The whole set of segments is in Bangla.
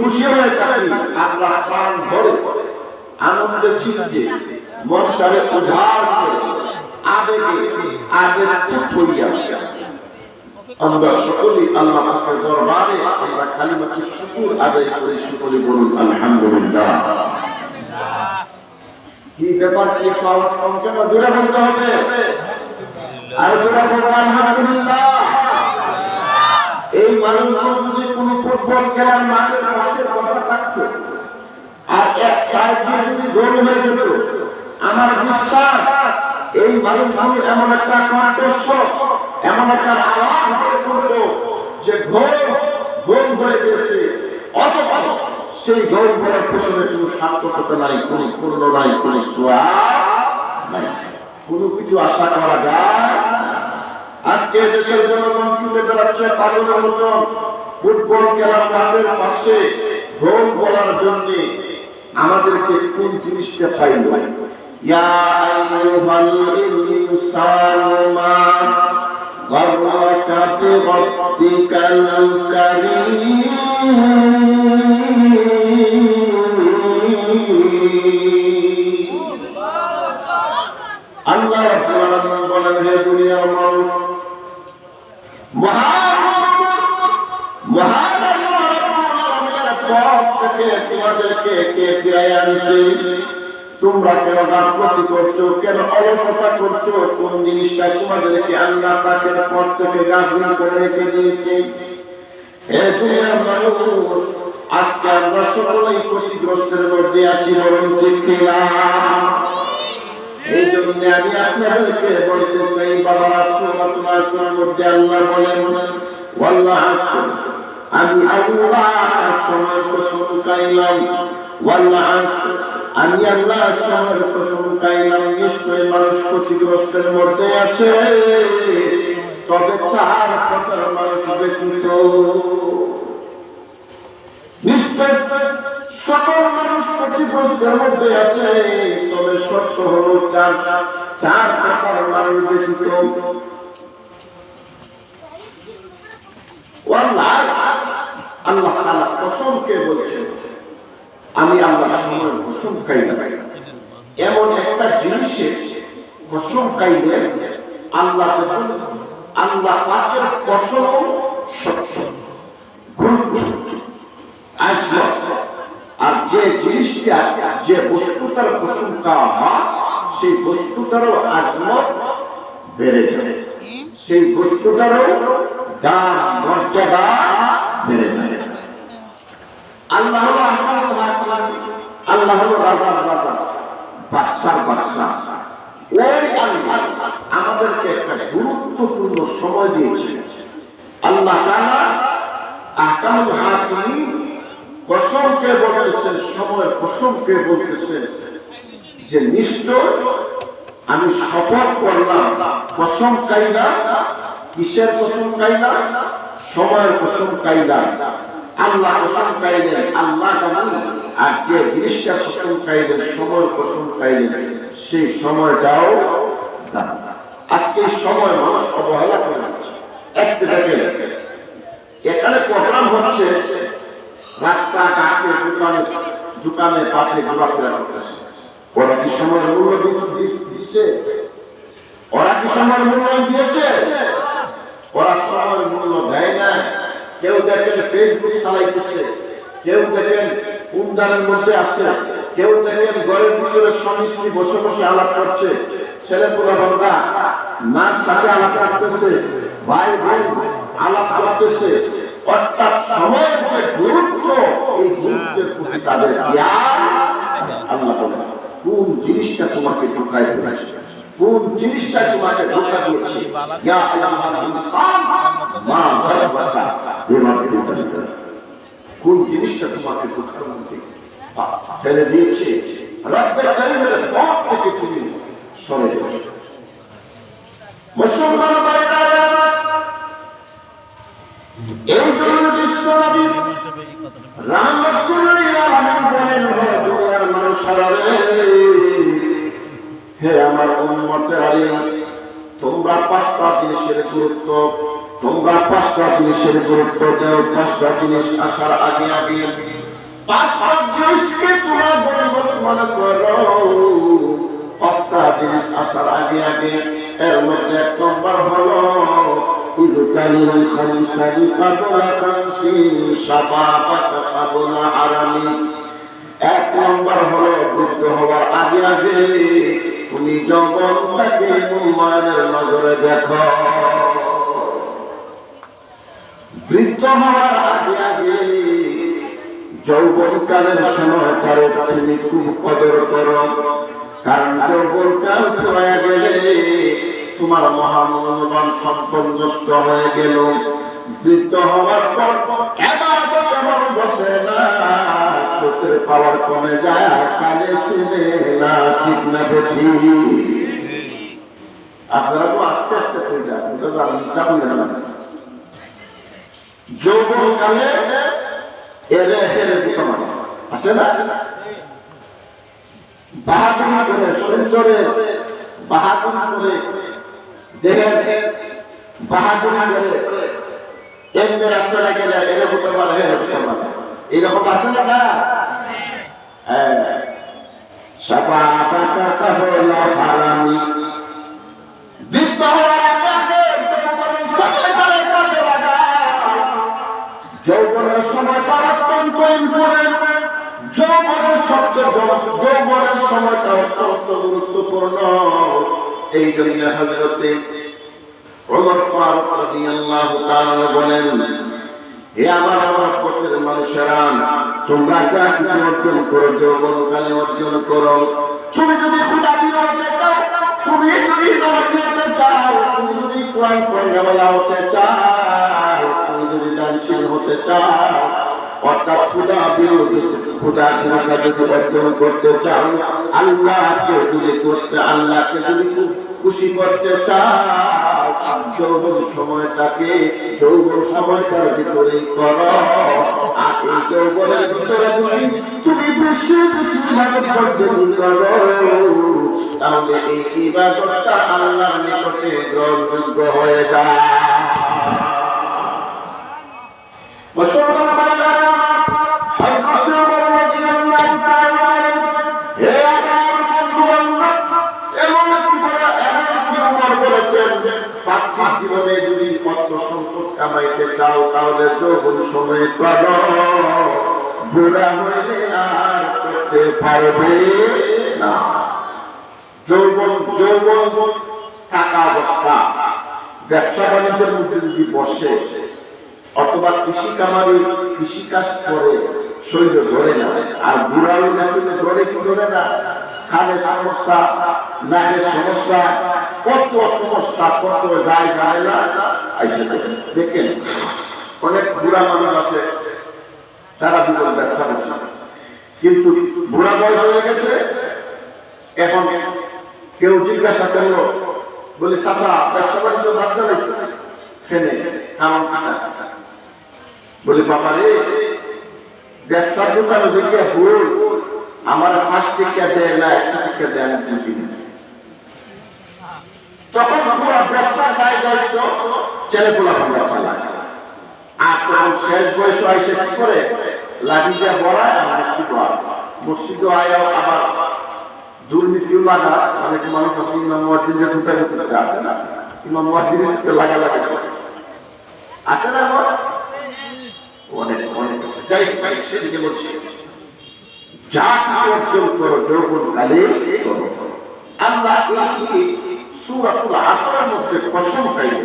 খুশি হয়ে থাকি আমরা প্রাণ ধরে আনন্দে চিত্তে, মনটারে উধার আবেগে, আবেগ হইয়া। আমরা সকলেই আল্লাহ দরবারে আমরা কালিমাতুর শুকুর আদায় করে, সকলে বলুন, আলহামদুলিল্লাহ। কি ব্যাপার, কি বলতে হবে। আর জোরে বলব আলহামদুলিল্লাহ। এই মানুষগুলো যদি কোনো ফুটবল খেলার মাঠের পাশে বসা থাকতো আর এক হয়ে যেত আমার বিশ্বাস, এই মানুষগুলো এমন একটা কণ্ঠস্ব এমন একটা আওয়াজ যে গোল গোল হয়ে গেছে। অথচ সেই গোল করার পেছনে কোনো সার্থকতা নাই, কোনো নাই, কোনো সোয়া কোনো কিছু আশা করা যায়? আজকে দেশের জনগণ ছুটে বেড়াচ্ছে পাগলের মতো ফুটবল খেলার মাঠের পাশে গোল বলার জন্য আমাদেরকে কোন জিনিসটা পাইল? ইয়া আইয়ুহাল ইনসানু মা গররাকা বিরাব্বিকাল কারীম। গাফলতি করছ, কেন অলসতা করছ? কোন জিনিসটা তোমাদেরকে আল্লাহ পাকের পথ থেকে গাফিল করে রেখে দিয়েছে? হে দুনিয়ার মানুষ, আজকে আমরা সকলেই ক্ষতিগ্রস্তের মধ্যে আছি বরং না? এই জন্য আমি আপনাদেরকে বলতে চাই, বাবা রাসূলুল্লাহ মধ্যে আল্লাহ বলেন, ওয়াল্লাহ আমি আল্লাহ আমি আল্লাহ সময় কসম খাইলাম নিশ্চয় মানুষ ক্ষতিগ্রস্তের মধ্যে আছে। তবে চার প্রকার মানুষ ব্যতীত নিশ্চয় সকল মানুষ ক্ষতিগ্রস্তের মধ্যে আছে। তবে সত্য হলো চার চার প্রকার মানুষ ব্যতীত। আল্লাহ তাআলা কসমকে বলছেন? আমি আল্লাহ সময় কসম খাই না। এমন একটা জিনিসের কসম খাইলে আল্লাহ আল্লাহ পাকের কসম সত্য। আর যে জিনিসটা, যে বস্তুটার প্রশংসা হয়, সেই বস্তুটারও আজমত বেড়ে যাবে সেই বস্তুটারও দাম, মর্যাদা বেড়ে যাবে আল্লাহ রাজার রাজা বাদশার আমাদেরকে একটা গুরুত্বপূর্ণ সময় দিয়েছে আল্লাহ কসমকে বলতেছেন, সময় কসমকে বলতেছেন যে নিশ্চয় আমি শপথ করলাম, কসম কাইলা কিসের কসম কাইলা সময়ের কসম কাইলা আল্লাহ কাইলেন আল্লাহ আর যে জিনিসটা সময়ের কসম কাইলেন সেই সময়টাও। আজকে সময় মানুষ অবহেলা করে যাচ্ছে। এখানে প্রোগ্রাম হচ্ছে রাস্তা ঘাটে দোকানে দোকানে পাটে ঘোরাফেরা করতেছে ওরা কি সময় মূল্য দি- দি- দিছে। ওরা কি সময় মূল্য দিয়েছে? ওরা সময় মূল্য দেয় না কেউ দেখেন ফেসবুক চালাইতেছে কেউ দেখেন উন্দানের মধ্যে আছে, কেউ দেখেন ঘরের ভিতরে স্বামী স্ত্রী বসে বসে আলাপ করছে ছেলে বাবা মার সাথে আলাপ করতেছে, ভাই বোন আলাপ করতেছে। অর্থাৎ সময়ের যে গুরুত্ব, এই গুরুত্বের প্রতি তাদের আল্লাহ বলেন, কোন জিনিসটা তোমাকে ঢোকায় ফেলেছে কোন জিনিসটা তোমাকে ধোকা দিয়েছে? ইয়া ইনসান মা গাররাকা বিরাব্বিকাল কারীম কোন জিনিসটা তোমাকে ধোকার মধ্যে ফেলে দিয়েছে? রব্বে কারীমের পথ থেকে হে আমার উম্মতের তোমরা পাঁচটা জিনিসের গুরুত্ব তোমরা পাঁচটা জিনিসের গুরুত্ব দেও, পাঁচটা জিনিস আসার আগে আগে। পাঁচটা মনে পাঁচটা জিনিস আসার আগে আগে এক এক আগে আগে, তুমি জগৎটাকে মূল্যায়নের নজরে দেখো বৃদ্ধ হওয়ার আগে আগে যৌবনকালের সময় তার তুমি খুব কদর করো। কারণ যৌবনকাল হয়ে গেলে তোমার মহামূল্যবান সম্পদ নষ্ট হয়ে গেল। বৃদ্ধ হওয়ার পর এবার বসে না, চোখের পাওয়ার কমে যায়, কানে শুনে না, ঠিক না বেঠি। আপনারা তো আস্তে আস্তে হয়ে যান তো আমি যৌবনকালে এরে হেরে আছে না? বাহাদুরি করে সৌন্দর্যে বাহাদুরি করে দেহের করে এমনি রাস্তাটা গেলে এরে হতে পারে হেরে এইরকম আছে না না? হ্যাঁ। সাবাবাটা কাবলা হারামি। বৃদ্ধ যৌবনের সময় তার অত্যন্ত ইম্পর্টেন্ট যৌবনের সবচেয়ে যৌবনের সময়টা অত্যন্ত গুরুত্বপূর্ণ। এই জন্য হজরতে ওমর ফারুক রাদিয়াল্লাহু তাআলা বলেন, হে আমার আমার পথের মানুষেরা, তোমরা যা কিছু অর্জন করো, যৌবনকালে অর্জন করো। তুমি যদি তুমি যদি নামাজি হতে চাও, তুমি যদি কোরআন হতে চাও, তুমি যদি দানশীল হতে চাও, অর্থাৎ খুদা বিরোধী খুদা তোমাকে যদি অর্জন করতে চাও, আল্লাহকে যদি করতে, আল্লাহকে যদি খুশি করতে চাও সময়টাকে, যৌবন সময়টার ভিতরেই করো। আর এই যৌবনের ভিতরে যদি তুমি বেশি বেশি করো, তাহলে এই ইবাদতটা আল্লাহর নিকটে গ্রহণযোগ্য হয়ে যায়। মুসলমান তাহলে সময় করো বুড়া হইলে আর করতে পারবে না। যৌবন যৌবন টাকা অবস্থা। ব্যবসা বাণিজ্যের মধ্যে যদি বসে, অথবা কৃষি কামারি কৃষি কাজ করে, শরীর ধরে না। আর বুড়া হইলে শরীরে ধরে কি ধরে না? খালে সমস্যা, নাকের সমস্যা, কত সমস্যা, কত যায় যায় না দেখেন। অনেক বুড়া মানুষ আছে সারা জীবন ব্যবসা করছে। কিন্তু বুড়া বয়স হয়ে গেছে, এখন কেউ জিজ্ঞাসা করল, বলি চাষা ব্যবসা বাণিজ্য বাচ্চা চালাইছে ফেনে কারণ বলি, বাবা রে, ব্যবসার দোকানে দেখিয়া ভুল আমার পাঁচ টিকা দেয় না, একশো টিকা দেয় আমি বুঝি না। তখন পুরো ব্যবসার দায় দায়িত্ব ছেলে পোলা আমরা চালায়। আর তখন শেষ বয়স আইসে কি করে? লাঠি দিয়ে বড়ায় আর মসজিদ আয় মসজিদ আয় আবার দুর্নীতিও লাগা, অনেক মানুষ আছে, ইমাম মুয়াজ্জিনের দুটা ভিতরে আছে না? ইমাম মুয়াজ্জিনের লাগা লাগা। আছে না অনেক অনেক যাই যাই সেদিকে বলছি। যা কিছু অর্জন করো, যৌবন কালে করো। আল্লাহ এই সুরাতুল আসরের মধ্যে কসম খাইবে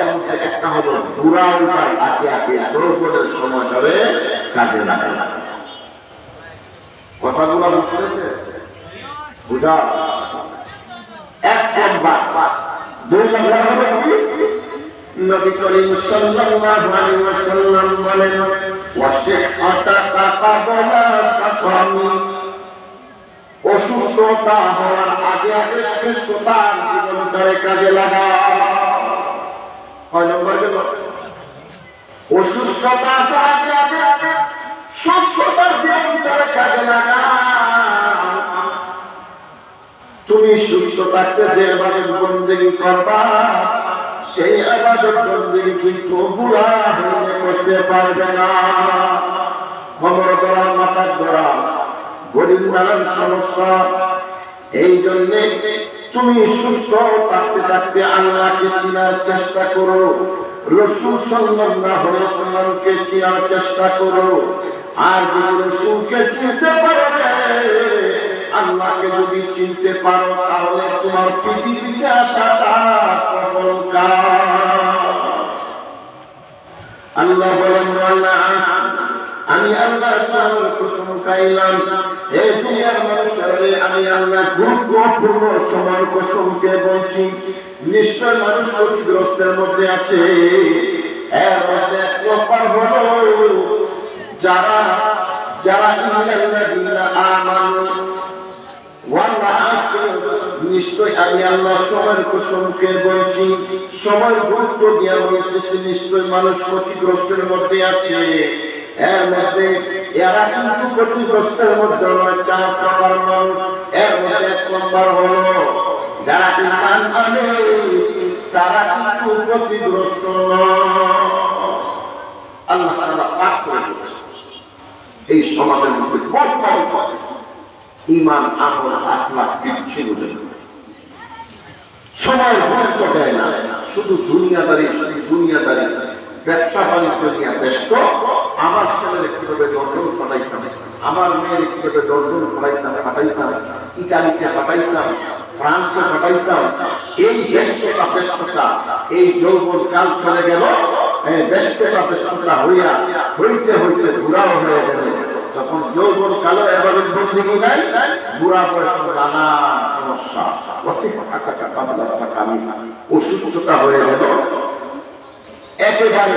এর মধ্যে একটা হলো দুরাউটার আগে আগে যৌবনের সময় ধরে কাজে লাগা কথাগুলো বুঝতেছে? বুঝা? এক নম্বর, দুই নম্বর হলো কি? নবী করিম সাল্লাল্লাহু আলাইহি ওয়াসাল্লাম বলেন ওয়াসিহহাতাকা কাবলা সাকামি সুস্থতা হওয়ার আগে আগে শ্রেষ্ঠতার জীবনটারে কাজে লাগা তুমি সুস্থ থাকতে যে আবাদত বন্দেগি করবা, সেই আবাদত বন্দেগি কিন্তু বুড়া হইলে করতে পারবে না। খবর করা মাথার ধরা, গরিব নানান সমস্যা, এই জন্যে তুমি সুস্থ থাকতে থাকতে আল্লাহকে চিনার চেষ্টা করো। রসুল সাল্লাল্লাহু আলাইহি সাল্লামকে চিনার চেষ্টা করো। আর যদি রসুলকে চিনতে পারবে আল্লাহকে যদি চিনতে পারো, তাহলে তোমার পৃথিবীতে আসাটা সফল কাজ। আল্লাহ বলেন আল্লাহ আমি আল্লাহ সামনে কুসুম খাইলাম। এই দুনিয়ার মানুষের আমি আল্লাহ গুরুত্বপূর্ণ সময় কুসুমকে বলছি, নিশ্চয় মানুষ ক্ষতিগ্রস্তের মধ্যে আছে। যারা যারা নিশ্চয় আমি বলছি নিশ্চয় মানুষ ক্ষতিগ্রস্তের মধ্যে আছে। এর মধ্যে এরা কিন্তু ক্ষতিগ্রস্তের মধ্যে চার প্রকার মানুষ। এর মধ্যে এক নম্বর হলো, যারা ইমান আনে, তারা কিন্তু ক্ষতিগ্রস্ত আল্লাহ তাআলা পাক করে। এই সমাজের মধ্যে বড় ইমান, আমল আখলা কিচ্ছু বুঝে। সময় গুরুত্ব দেয় না। শুধু দুনিয়াদারি শুধু দুনিয়াদারি ব্যবসা বাণিজ্য নিয়ে ব্যস্ত। আমার ছেলের কীভাবে লন্ডন ফাটাইতাম? আমার মেয়ের কীভাবে লন্ডন ফাটাইতাম ফাটাইতাম? ইটালিতে ফাটাইতাম, ফ্রান্সে ফাটাইতাম। এই ব্যস্ততা ব্যস্ততা, এই যৌবন কাল চলে গেল। ব্যস্ততা ব্যস্ততা হইয়া হইতে হইতে বুড়াও হয়ে গেল। তখন যৌবন কালো এবার বন্দিগি নাই বুড়া বয়স নানা সমস্যা অসিফ টাকা কামদাস্তা কামি অসুস্থতা হয়ে গেল। একেবারে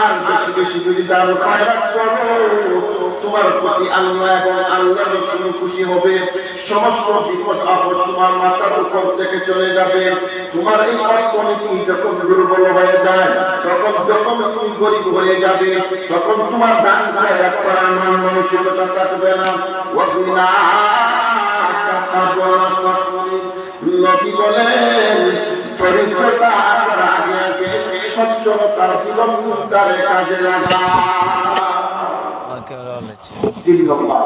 আর বেশি বেশি যদি দান খয়রাত করো, তোমার প্রতি আল্লাহ এবং আল্লাহ রসুল খুশি হবে। সমস্ত বিপদ আপদ তোমার মাথার উপর থেকে চলে যাবে। তোমার এই অর্থনীতি যখন দুর্বল হয়ে যায়, তখন যখন তুমি গরিব হয়ে যাবে, তখন তোমার দান খয়রাত করার মান মানসিকতা থাকবে না। ওয়াবিনা নবী বলেন আগে সচ্ছলতার জীবন মুদ্রারে কাজে লাগা। তিন নম্বর